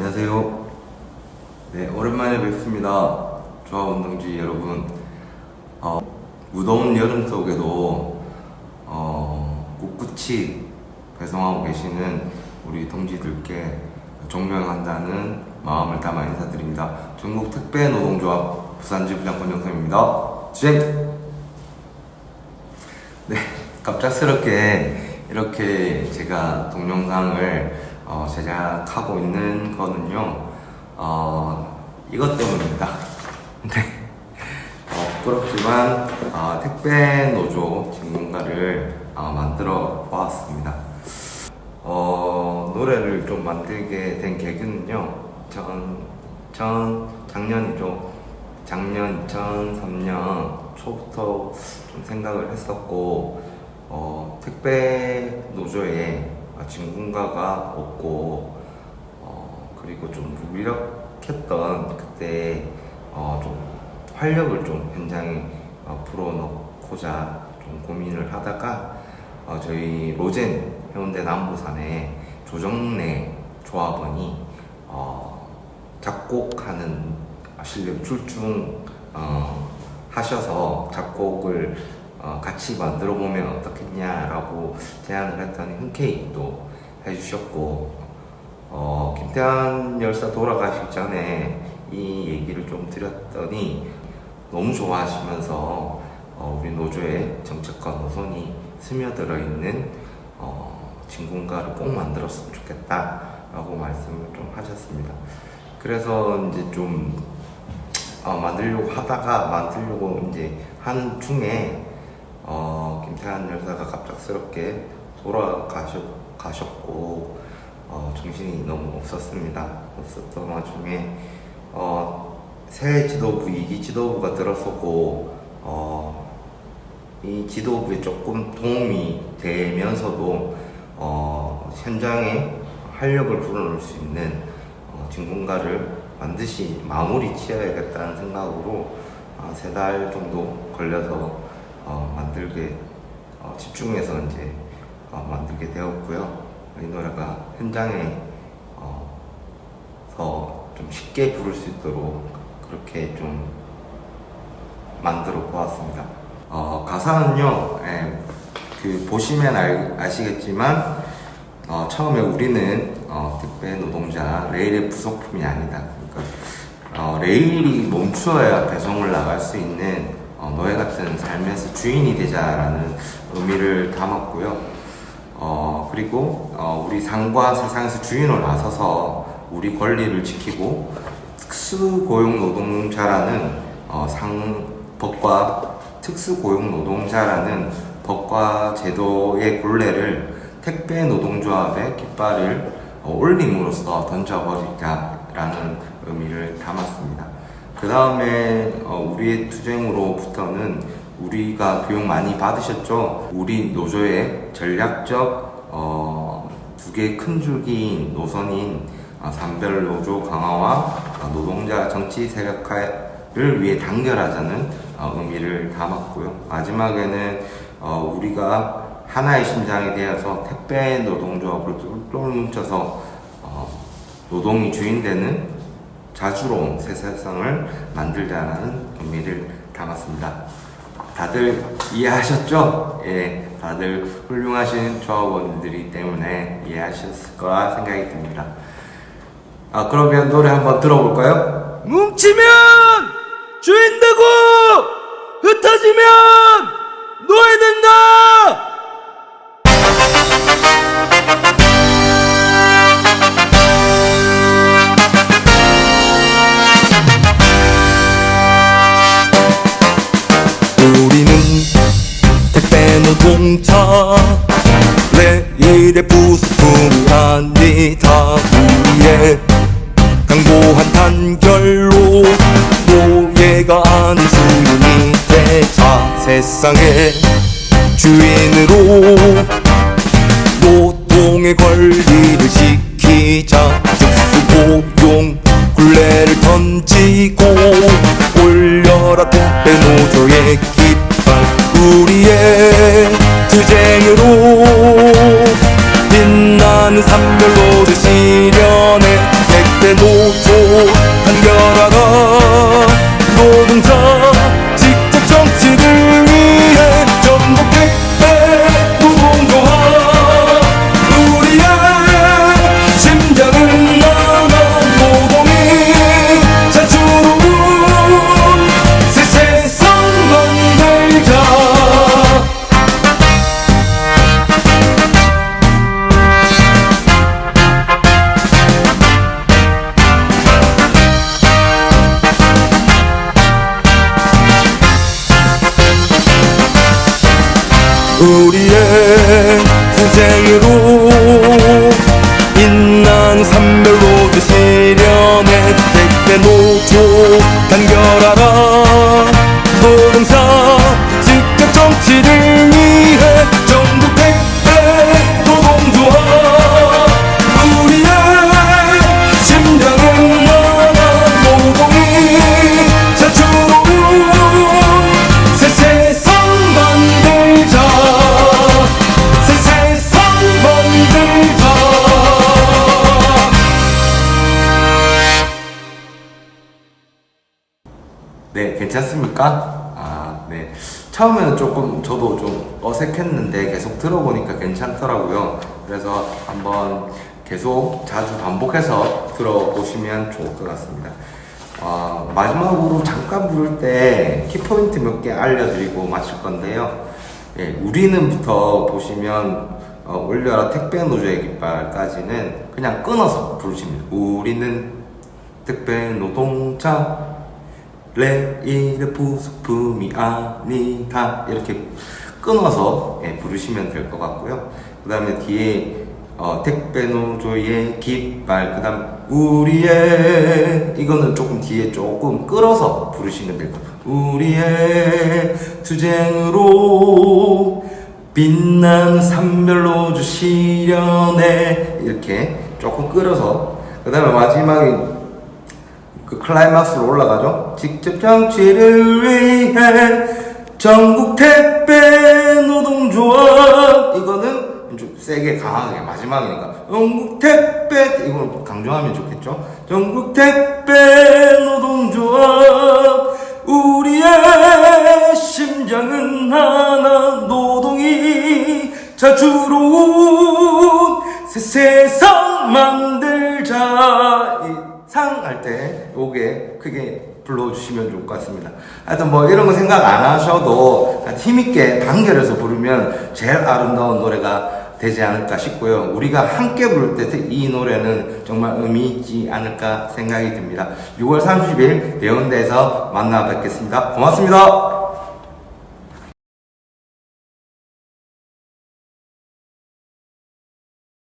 안녕하세요. 네, 오랜만에 뵙습니다. 조합운동주의 여러분. 어, 무더운 여름 속에도 어, 꿋꿋이 배송하고 계시는 우리 동지들께 존경한다는 마음을 담아 인사드립니다. 중국 택배 노동조합 부산지 부장권 영상입니다. 주행! 네, 갑작스럽게 이렇게 제가 동영상을 어, 제작하고 있는 거는요, 어, 이것 때문입니다. 네. 어, 부끄럽지만, 어, 택배 노조 전문가를 어, 만들어 보았습니다. 어, 노래를 좀 만들게 된 계기는요, 전, 전, 작년이죠. 작년 2003년 초부터 좀 생각을 했었고, 어, 택배 노조에 진군가가 없고, 어, 그리고 좀 무기력했던 그때 어, 좀 활력을 좀 현장에 어, 불어넣고자 좀 고민을 하다가 어, 저희 로젠 해운대 남부산에 조정래 조합원이 어, 작곡하는 실력 출중 어, 하셔서 작곡을 어, 같이 만들어 보면 어떻겠냐라고 제안을 했더니 흔쾌히 또 해주셨고 어, 김태환 열사 돌아가시기 전에 이 얘기를 좀 드렸더니 너무 좋아하시면서 어, 우리 노조의 정책과 노선이 스며들어 있는 어, 진군가를 꼭 만들었으면 좋겠다라고 말씀을 좀 하셨습니다. 그래서 이제 좀 어, 만들려고 하다가 만들려고 이제 하는 중에 어, 김태환 열사가 갑작스럽게 돌아가셨고 어, 정신이 너무 없었습니다. 없었던 와중에 어, 새 지도부, 이기 지도부가 들었었고 어, 이 지도부에 조금 도움이 되면서도 어, 현장에 활력을 불어넣을 수 있는 어, 진군가를 반드시 마무리 지어야겠다는 생각으로 어, 세달 정도 걸려서 어, 만들게 어, 집중해서 이제 어, 만들게 되었고요. 이 노래가 현장에 어, 서좀 쉽게 부를 수 있도록 그렇게 좀 만들어 보았습니다. 어, 가사는요, 예, 그 보시면 알, 아시겠지만 어, 처음에 우리는 어, 택배 노동자 레일의 부속품이 아니다. 그러니까 어, 레일이 멈추어야 배송을 나갈 수 있는 어, 너희 같은 삶에서 주인이 되자라는 의미를 담았고요. 어, 그리고 어, 우리 상과 세상에서 주인을 나서서 우리 권리를 지키고 특수고용노동자라는 어, 상 법과 특수고용노동자라는 법과 제도의 굴레를 택배 노동조합의 깃발을 어, 올림으로써 던져버리자라는 의미를 담았습니다. 그 다음에 어, 우리의 투쟁으로부터는 우리가 교육 많이 받으셨죠? 우리 노조의 전략적 어, 두개큰 줄기인 노선인 어, 산별 노조 강화와 어, 노동자 정치 세력화를 위해 단결하자는 어, 의미를 담았고요. 마지막에는 어, 우리가 하나의 심장이 되어서 택배 노동조합을 똘똘 뭉쳐서 어, 노동이 주인되는 자주로운 새 세상을 만들자라는 의미를 담았습니다. 다들 이해하셨죠? 예, 다들 훌륭하신 조합원들이기 때문에 이해하셨을 거라 생각이 듭니다. 아, 그러면 노래 한번 들어볼까요? 뭉치면 주인 되고 흩어지면 노예 된다. 노동자 레일의 부수품이 아니다 우리의 강고한 단결로 노예가 안수인이 되자 세상의 주인으로 노동의 권리를 지키자 특수고용 굴레를 던지고 올려라 택배 노조의 깃발 우리의 투쟁으로 빛나는 산별로 우리의 투쟁으로 빛난 산별로드 실현의 택배 노조 단결하라. 노동사 직접 정치를 네, 괜찮습니까? 아, 네. 처음에는 조금 저도 좀 어색했는데 계속 들어보니까 괜찮더라고요. 그래서 한번 계속 자주 반복해서 들어보시면 좋을 것 같습니다. 어, 마지막으로 잠깐 부를 때 키포인트 몇 개 알려드리고 마칠 건데요. 예, 우리는부터 보시면 어, 올려라 택배 노조의 깃발까지는 그냥 끊어서 부르시면. 우리는 택배 노동자 레일의 부속품이 아니다 이렇게 끊어서 예, 부르시면 될 것 같고요. 그 다음에 뒤에 어, 택배 노조의 깃발 그 다음 우리의 이거는 조금 뒤에 조금 끌어서 부르시면 될 것 같아요. 우리의 투쟁으로 빛난 산별노조 실현에 이렇게 조금 끌어서 그 다음에 마지막에 그 클라이막스로 올라가죠. 직접 정치를 위해 전국 택배 노동조합 이거는 좀 세게 강하게 마지막이니까 전국 택배 이걸 강조하면 좋겠죠. 전국 택배 노동조합 우리의 심장은 하나 노동이 자주로운 새 세상 만들자 이상 할 때 요게 크게 불러주시면 좋을 것 같습니다. 하여튼 뭐 이런 거 생각 안 하셔도 힘있게 단결해서 부르면 제일 아름다운 노래가 되지 않을까 싶고요. 우리가 함께 부를 때 이 노래는 정말 의미 있지 않을까 생각이 듭니다. 6월 30일 대원대에서 만나 뵙겠습니다. 고맙습니다.